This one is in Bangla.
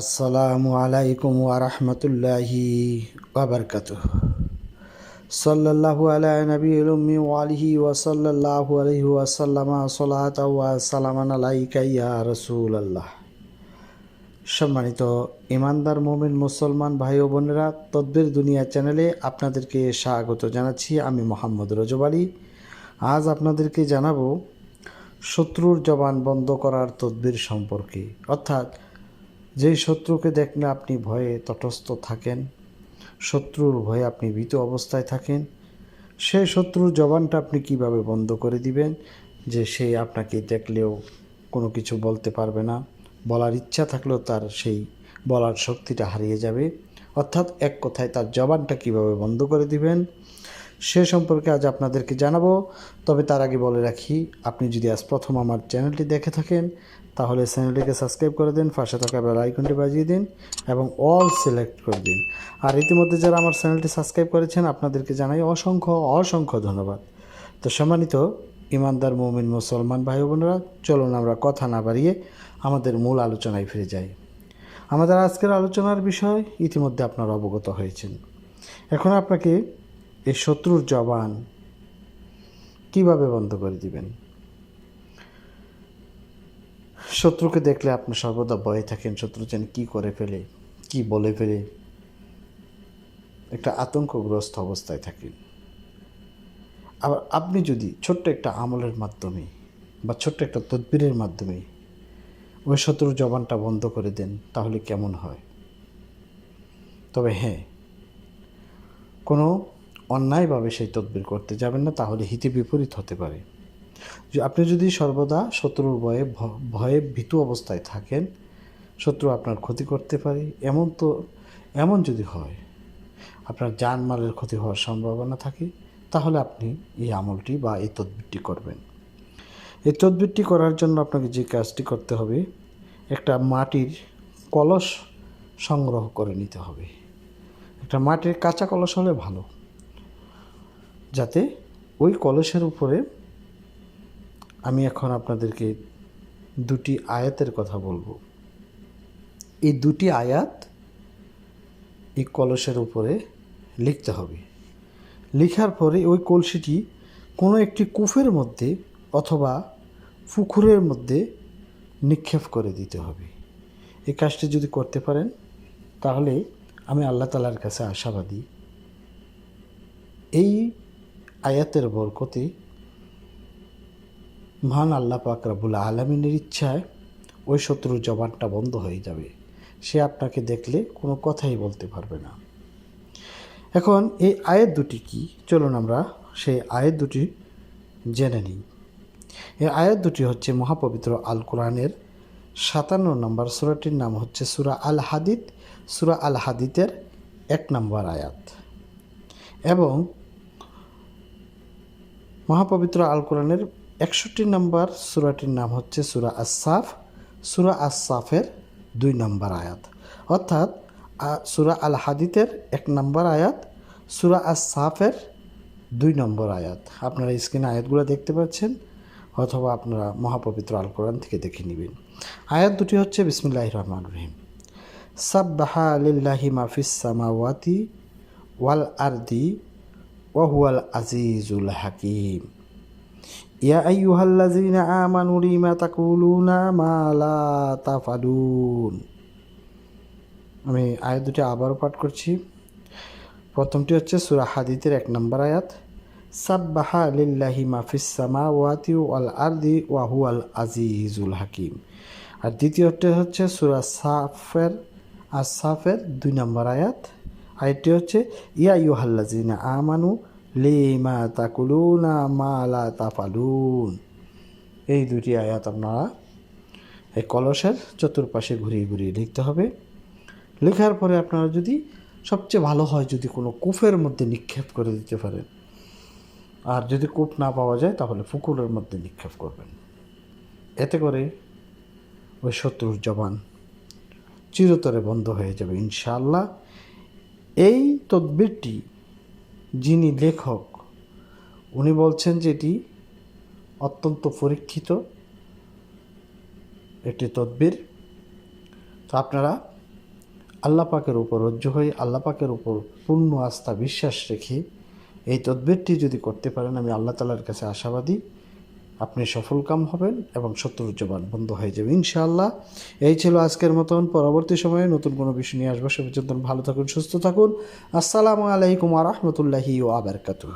আসসালামু আলাইকুম ওয়ারহমতুল্লাহি ওয়াবারকাত সাল্লাল্লাহু আলা নবীল উম্মি ওয়ালিহি ওয়া সাল্লাল্লাহু আলাইহি ওয়া সাল্লামা সালাত ওয়া সালামান আলাইকা ইয়া রাসূলুল্লাহ। সম্মানিত ইমানদার মোমিন মুসলমান ভাই ও বোনেরা, তদ্বির দুনিয়া চ্যানেলে আপনাদেরকে স্বাগত জানাচ্ছি। আমি মোহাম্মদ রজব আলী। আজ আপনাদেরকে জানাব, শত্রুর জবান বন্ধ করার তদ্বির সম্পর্কে। অর্থাৎ যেই শত্রুকে দেখলে আপনি ভয়ে তটস্থ থাকেন, শত্রুর ভয়ে আপনি ভীত অবস্থায় থাকেন সেই শত্রুর জবানটা আপনি কীভাবে বন্ধ করে দিবেন যে সে আপনাকে দেখলেও কোনো কিছু বলতে পারবে না? বলার ইচ্ছা থাকলেও তার সেই বলার শক্তিটা হারিয়ে যাবে। অর্থাৎ এক কথায় তার জবানটা কীভাবে বন্ধ করে দিবেন? সে সম্পর্কে আজ আপনাদেরকে জানাব। তবে তার আগে বলে রাখি, আপনি যদি আজ প্রথম আমার চ্যানেলটি দেখে থাকেন, তাহলে চ্যানেলটিকে সাবস্ক্রাইব করে দিন, পাশে থাকা বেল আইকনটি বাজিয়ে দিন, এবং অল সিলেক্ট করে দিন। আর ইতিমধ্যে যারা আমার চ্যানেলটি সাবস্ক্রাইব করেছেন, আপনাদেরকে জানাই অসংখ্য অসংখ্য ধন্যবাদ। তো সম্মানিত ইমানদার, মৌমিন, মুসলমান ভাই বোনেরা, চলুন আমরা কথা না বাড়িয়ে আমাদের মূল আলোচনায় ফিরে যাই। আমাদের আজকের আলোচনার বিষয় ইতিমধ্যে আপনারা অবগত হয়েছেন। এখন আপনাকে এই শত্রুর জবান কীভাবে বন্ধ করে দিবেন? শত্রুকে দেখলে আপনি সর্বদা ভয়ে থাকেন, শত্রু যেন কী করে ফেলে, কি বলে ফেলে। একটা আতঙ্কগ্রস্ত অবস্থায় থাকেন। আবার আপনি যদি ছোট্ট একটা আমলের মাধ্যমে বা ছোট্ট একটা তদবিরের মাধ্যমে ওই শত্রুর জবানটা বন্ধ করে দেন, তাহলে কেমন হয়? তবে হ্যাঁ কোনো অন্যায়ভাবে সেই তদবির করতে যাবেন না, তাহলে হিতে বিপরীত হতে পারে। আপনি যদি সর্বদা শত্রুর ভয়ে ভয়ে ভীতু অবস্থায় থাকেন, শত্রু আপনার ক্ষতি করতে পারে। এমন তো, এমন যদি হয়, আপনার জানমালের ক্ষতি হওয়ার সম্ভাবনা থাকে, তাহলে আপনি এই আমলটি বা এই তদবিরটি করবেন। এই তদবিরটি করার জন্য আপনাকে যে কাজটি করতে হবে, একটা মাটির কলস সংগ্রহ করে নিতে হবে। একটা মাটির কাঁচা কলস হলে ভালো। যাতে ওই কলসের উপরে আমি এখন আপনাদেরকে দুটি আয়াতের কথা বলব। এই দুটি আয়াত এই কলসের উপরে লিখতে হবে। লেখার পরে ওই কলসিটি কোনো একটি কূপের মধ্যে অথবা পুকুরের মধ্যে নিক্ষেপ করে দিতে হবে। এই কাজটি যদি করতে পারেন, তাহলে আমি আল্লাহ তালার কাছে আশাবাদী। এই আয়াতের বরকতে মহান আল্লাহ পাক রাবুল আলমিনের ইচ্ছায় ওই শত্রুর জবানটা বন্ধ হয়ে যাবে। সে আপনাকে দেখলে কোনো কথাই বলতে পারবে না। এখন এই আয়াত দুটি কি? চলুন আমরা সেই আয়াত দুটি জেনে নিই। এই আয়াত দুটি হচ্ছে মহাপবিত্র আল কোরআনের সাতান্ন নম্বর সুরাটির নাম হচ্ছে সুরা আল হাদিদ সুরা আল হাদিদের এক নম্বর আয়াত। এবং মহাপবিত্র আল কোরআনের একষট্টি নম্বর সুরাটির নাম হচ্ছে সুরা আসাফ সুরা আসাফের দুই নম্বর আয়াত। অর্থাৎ সুরা আল হাদিতের এক নম্বর আয়াত, সুরা আসাফের দুই নম্বর আয়াত। আপনারা স্ক্রিনে আয়াতগুলো দেখতে পাচ্ছেন, অথবা আপনারা মহাপবিত্র আল কোরআন থেকে দেখে নেবেন। আয়াত দুটি হচ্ছে বিসমিল্লাহ রহমান রহিম। সাব্বাহা লিল্লাহি মাফিস সামাওয়াতি ওয়াল আরদি ওয়াহুয়াল আজিজুল হাকিম ইয়া আইয়ুহাল্লাযীনা আমানু লিমা তাকুলুনা মা লা তাফালুন আমি আয়াত দুটি আবারও পাঠ করছি। প্রথমটি হচ্ছে সূরা হাদিদের এক নম্বর আয়াত। সাব্বাহা লিল্লাহি মাফিস সামাওয়াতি ওয়াল আরদি ওয়া হুয়াল আজিজুল হাকিম। আর দ্বিতীয়টি হচ্ছে সূরা সাফের। আর সাফের দুই নম্বর আয়াত। আরেকটি হচ্ছে, ইয়া ইউহাল্লাজিনা আমানু লিমা তাকুলুনা মা লা তাফালুন এই দুটি আয়াত আপনারা এই কলসের চতুর্পাশে ঘুরিয়ে ঘুরিয়ে লিখতে হবে। লেখার পরে আপনারা যদি সবচেয়ে ভালো হয় যদি কোনো কূপের মধ্যে নিক্ষেপ করে দিতে পারেন। আর যদি কূপ না পাওয়া যায় তাহলে পুকুরের মধ্যে নিক্ষেপ করবেন। এতে করে ওই শত্রুর জবান চিরতরে বন্ধ হয়ে যাবে ইনশাআল্লাহ। এই তদবিরটি যিনি লেখক, উনি বলছেন যে এটি অত্যন্ত পরীক্ষিত, একটি তদ্বির। তো আপনারা আল্লাহ পাকের উপর রজ্জু হয়ে আল্লাহ পাকের উপর পূর্ণ আস্থা, বিশ্বাস রেখে এই তদ্বিরটি যদি করতে পারেন, আমি আল্লাহ তালার কাছে আশাবাদী। আপনি সফল কাম হবেন এবং শত্রুজ্জবান বন্ধ হয়ে যাবে, ইনশাআল্লাহ। এই ছিল আজকের মতন। পরবর্তী সময়ে নতুন কোনো বিষয় নিয়ে আসব। সে পর্যন্ত ভালো থাকুন, সুস্থ থাকুন। আসসালামু আলাইকুম আ রহমতুল্লাহি ও আবরকাতুহ